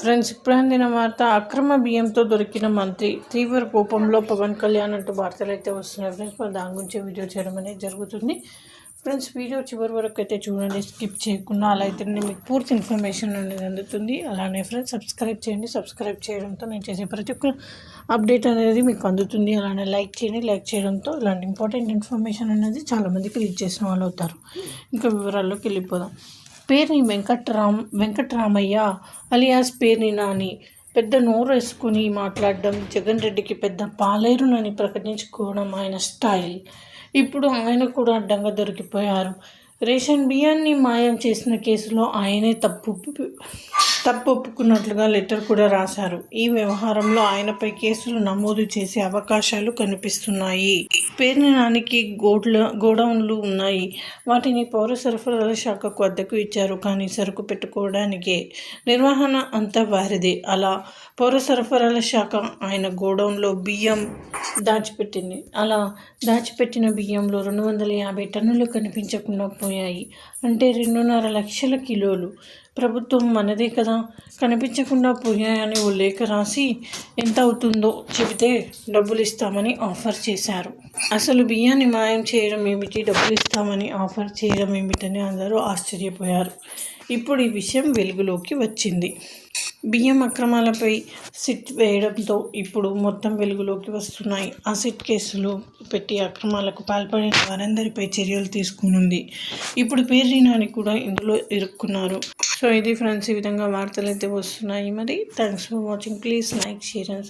Friends ఇప్పుడు అందిన వార్త అక్రమ బియ్యంతో దొరికిన మంత్రి తీవ్ర కోపంలో పవన్ కళ్యాణ్ అంటూ వార్తలు అయితే వస్తున్నాయి. ఫ్రెండ్స్ మరి దాని గురించి వీడియో చేయడం అనేది జరుగుతుంది. ఫ్రెండ్స్ వీడియో చివరి వరకు అయితే చూడండి స్కిప్ చేయకుండా అలా అయితే మీకు పూర్తి ఇన్ఫర్మేషన్ అనేది అందుతుంది. అలానే ఫ్రెండ్స్ సబ్స్క్రైబ్ చేయండి. సబ్స్క్రైబ్ చేయడంతో నేను చేసే ప్రతి ఒక్క అప్డేట్ అనేది మీకు అందుతుంది. అలానే లైక్ చేయండి. లైక్ చేయడంతో ఇలాంటి ఇంపార్టెంట్ ఇన్ఫర్మేషన్ అనేది చాలామందికి రీచ్ చేసిన వాళ్ళు అవుతారు. ఇంకా వివరాల్లోకి వెళ్ళిపోదాం. పేర్ని వెంకట్రామ్ వెంకట్రామయ్య అలియాస్ పేర్ని నాని పెద్ద నోరు వేసుకుని మాట్లాడడం జగన్ రెడ్డికి పెద్ద పాలేరునని ప్రకటించుకోవడం ఆయన స్టైల్. ఇప్పుడు ఆయన కూడా అడ్డంగా దొరికిపోయారు. రేషన్ బియ్యాన్ని మాయం చేసిన కేసులో ఆయనే తప్పు. తప్పు ఒప్పుకున్నట్లుగా లెటర్ కూడా రాశారు. ఈ వ్యవహారంలో ఆయనపై కేసులు నమోదు చేసే అవకాశాలు కనిపిస్తున్నాయి. పేరుని గోడ్ల గోడౌన్లు ఉన్నాయి. వాటిని పౌర సరఫరాల శాఖకు అద్దెకు ఇచ్చారు. కానీ సరుకు పెట్టుకోవడానికే. నిర్వహణ అంతా వారిదే. అలా పౌర సరఫరాల శాఖ ఆయన గోడౌన్లో బియ్యం దాచిపెట్టింది. అలా దాచిపెట్టిన బియ్యంలో రెండు వందల యాభై టన్నులు కనిపించకుండా పోయాయి. అంటే రెండున్నర లక్షల కిలోలు. ప్రభుత్వం మనదే కదా. కనిపించకుండా పోయాయని ఓ లేఖ రాసి ఎంత అవుతుందో చెబితే డబ్బులు ఇస్తామని ఆఫర్ చేశారు. అసలు బియ్యాన్ని మాయం చేయడం ఏమిటి? డబ్బులు ఇస్తామని ఆఫర్ చేయడం ఏమిటని అందరూ ఆశ్చర్యపోయారు. ఇప్పుడు ఈ విషయం వెలుగులోకి వచ్చింది. బియ్యం అక్రమాలపై సిట్ వేయడంతో ఇప్పుడు మొత్తం వెలుగులోకి వస్తున్నాయి. ఆ సిట్ కేసులు పెట్టి అక్రమాలకు పాల్పడిన వారందరిపై చర్యలు తీసుకునుంది. ఇప్పుడు పేర్ని నాని కూడా ఇందులో ఇరుక్కున్నారు. సో ఇది ఫ్రెండ్స్ ఈ విధంగా వార్తలు అయితే వస్తున్నాయి మరి. Thanks for watching please like share and